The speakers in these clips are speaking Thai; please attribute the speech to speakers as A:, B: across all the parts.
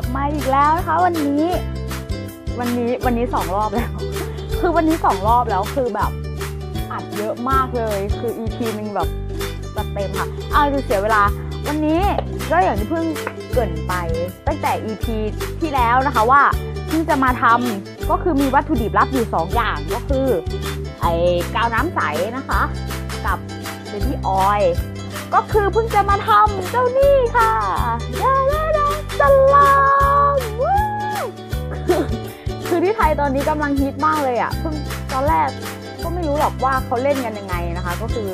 A: บมาอีกแล้วนะคะ วันนี้ วันนี้วันนี้สองรอบแล้ว คือวันนี้สองรอบแล้วคือแบบอัดเยอะมากเลย คือ EP หนึ่งแบบจัดเต็มค่ะเอาดูเสียเวลา วันนี้ก็อย่างที่เพิ่งเกินไป ตั้งแต่ EP ที่แล้วนะคะว่าเพิ่งจะมาทำก็คือมีวัตถุดิบลับอยู่ 2 อย่างก็คือ ไอ้กาวน้ำใสนะคะ กับเบบี้ออยล์ก็คือเพิ่งจะมาทำเจ้านี่ค่ะดา อนนี้กำลังฮิตมากเลยอะเพิ่งตอนแรกก็ไม่รู้หรอกว่าเขาเล่นกันยังไงนะคะ ก็คือ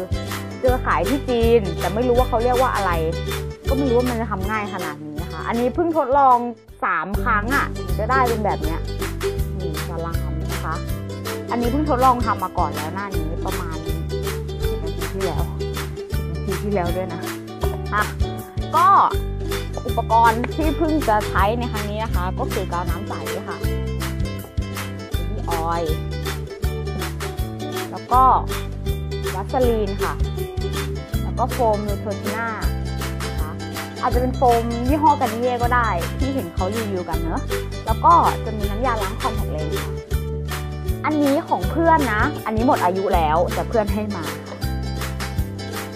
A: เจอขายที่จีน แต่ไม่รู้ว่าเขาเรียกว่าอะไร ก็ไม่รู้ว่ามันจะทำง่ายขนาดนี้นะคะอันนี้เพิ่งทดลองสามครั้งอะถึงจะได้เป็นแบบเนี้ยนี่สลามนะคะ อันนี้เพิ่งทดลองทำมาก่อนแล้วหน้านี้ประมาณนาทีที่แล้วนาทีที่แล้วด้วยนะอะก็อุปกรณ์ที่เพิ่งจะใช้ในครั้งนี้นะคะ ก็คือกาวน้ำใสค่ะ ออยล์แล้วก็วัสลีนค่ะ แล้วก็โฟมนูโทรจิน่านะคะอาจจะเป็นโฟมยี่ห้อกันเย่ก็ได้ ที่เห็นเขารีวิวกันเนอะแล้วก็จะมีน้ำยาล้างคอมแพคเลนส์อันนี้ของเพื่อนนะ อันนี้หมดอายุแล้วแต่เพื่อนให้มา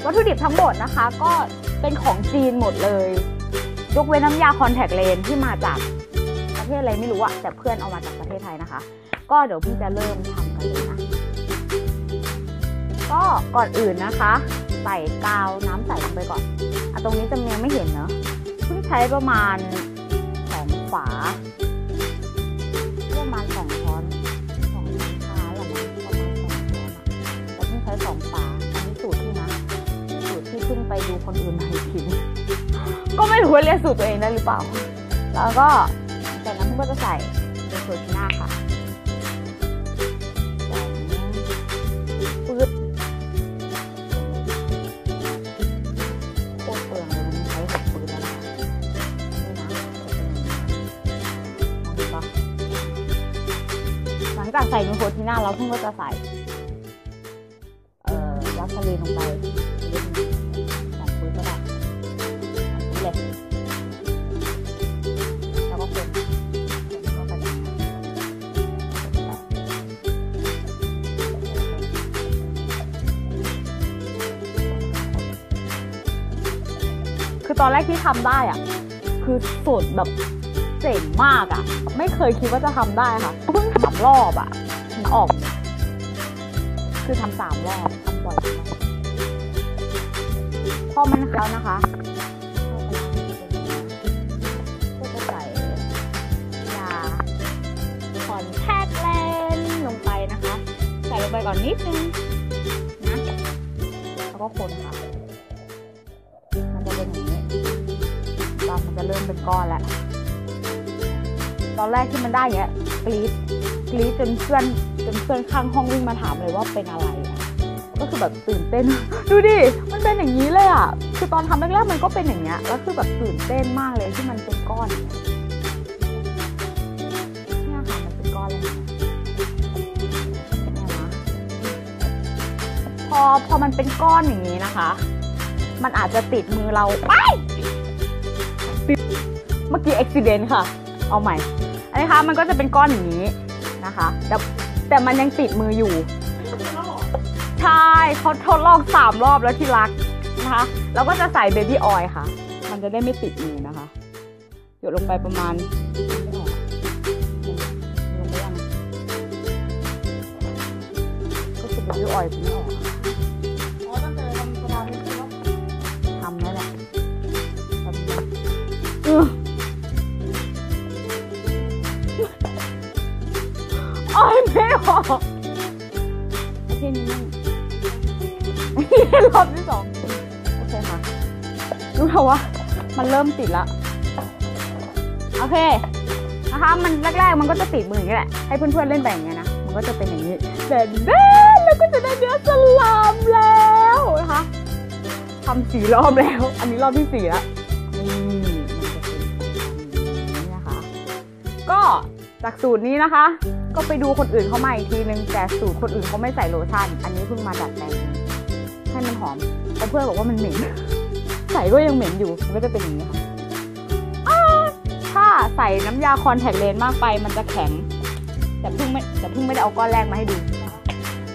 A: วัตถุดิบทั้งหมดนะคะก็เป็นของจีนหมดเลย ยกเว้นน้ำยาคอนแทคเลนส์ที่มาจากประเทศอะไรไม่รู้อะแต่เพื่อนเอามาจากประเทศไทยนะคะ ก็เดี๋ยวพี่จะเริ่มทำกันเลยนะก็ก่อนอื่นนะคะ ใส่กาวน้ำใสลงไปก่อนอะตรงนี้จะยังไม่เห็นเนอะเพิ่งใช้ประมาณสองฝาประมาณสองช้อนสองช้อนชาหละมั้งประมาณสองช้อนอะแต่เพิ่งใช้สองฝาอันนี้สูตรที่นะสูตรที่เพิ่งไปดูคนอื่นมาอีกทีก็ไม่รู้ว่าเรียกสูตรตัวเองได้หรือเปล่า แล้วก็จากนั้นเพิ่งก็จะใส่เบโซชิน่าค่ะ จากใส่นูโททิน่าแล้วเพิ่งก็จะใส่เอ่อวัสลีนลงไปนิดนึงสองปืนก็ได้นี่เลยแล้วก็คนคนก็กระจายคือตอนแรกที่ทำได้อะ คือสูตรแบบเจ๋งมากอะ ไม่เคยคิดว่าจะทำได้ค่ะเพิ่ง ทำรอบอะมันออก คือทำสามรอบทำบ่อยพอมันแล้วนะคะก็จะใส่ยาคอนแทคเลนส์ลงไปนะคะ ใส่ลงไปก่อนนิดนึงนะแล้วก็คนค่ะ มันจะเป็นอย่างนี้ตอนมันจะเริ่มเป็นก้อนแล้ว ตอนแรกที่มันได้เงี้ยกรี๊ด กรี๊ดจนเพื่อนจนเพื่อนข้างห้องวิ่งมาถามเลยว่าเป็นอะไรอะก็คือแบบตื่นเต้น ดูดิ มันเป็นอย่างนี้เลยอะ คือตอนทำแรกๆมันก็เป็นอย่างเงี้ย แล้วคือแบบตื่นเต้นมากเลยที่มันเป็นก้อนอย่างเงี้ยเนี่ยค่ะมันเป็นก้อนเลยนะเนี่นะพอพอมันเป็นก้อนอย่างนี้นะคะ มันอาจจะติดมือเราไปเมื่อกี้อุบิเหตุค่ะ เอาใหม่อันนี้คะมันก็จะเป็นก้อนอย่างนี้ นะคะ แต่แต่มันยังติดมืออยู่ ใช่เขาทดลองสามรอบแล้วที่รักนะคะแล้วก็จะใส่เบบี้ออยล์ค่ะ มันจะได้ไม่ติดมือนะคะ หยดลงไปประมาณก็คือเบบี้ออยล์ไม่ออก เทศนี้รอบที่สองโอเคค่ะรู้แล้วว่ามันเริ่มติดละโอเคนะคะมันแรกๆมันก็จะติดมืออย่างนี้แหละให้เพื่อนๆเล่นแบบอย่างเงี้ยนะมันก็จะเป็นอย่างนี้เด่นเด่นแล้วก็จะได้เนื้อสลามแล้วนะคะทำสี่รอบแล้ว อันนี้รอบที่สี่แล้วนี่มันจะเป็นอนี้นะคะ ก็จากสูตรนี้นะคะ ก็ไปดูคนอื่นเขามาอีกทีนึงแต่สูตรคนอื่นเขาไม่ใส่โลชั่น อันนี้เพิ่งมาดัดแปลงให้มันหอมแต่เพื่อนบอกว่ามันเหม็น ใส่ก็ยังเหม็นอยู่มันก็จะเป็นอย่างนี้ค่ะถ้าใส่น้ำยาคอนแทคเลนส์มากไปมันจะแข็ง แต่เพิ่งไม่แต่เพิ่งไม่ได้เอาก้อนแรกมาให้ดู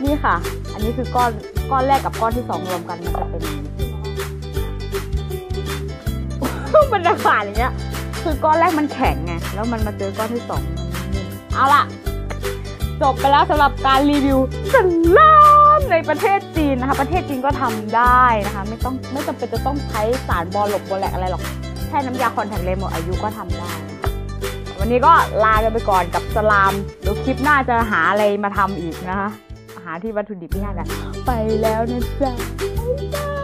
A: นี่ค่ะ อันนี้คือก้อนก้อนแรกกับก้อนที่สองรวมกันมันจะเป็นมันจะขาดอย่างเงี้ย คือก้อนแรกมันแข็งไงแล้วมันมาเจอก้อนที่สองมันเอาล่ะ จบไปแล้วสำหรับการรีวิวสลามในประเทศจีนนะคะ ประเทศจีนก็ทำได้นะคะ ไม่ต้องไม่จำเป็นจะต้องใช้สารบอลหลบบอลแหลกอะไรหรอก แค่น้ำยาคอนแทคเลนส์หมดอายุก็ทำได้ วันนี้ก็ลากันไปก่อนกับสลามเดี๋ยวคลิปหน้าจะหาอะไรมาทำอีกนะคะ หาที่วัตถุดิบที่ห้านไปแล้วนะจ๊ะบ๊ายบาย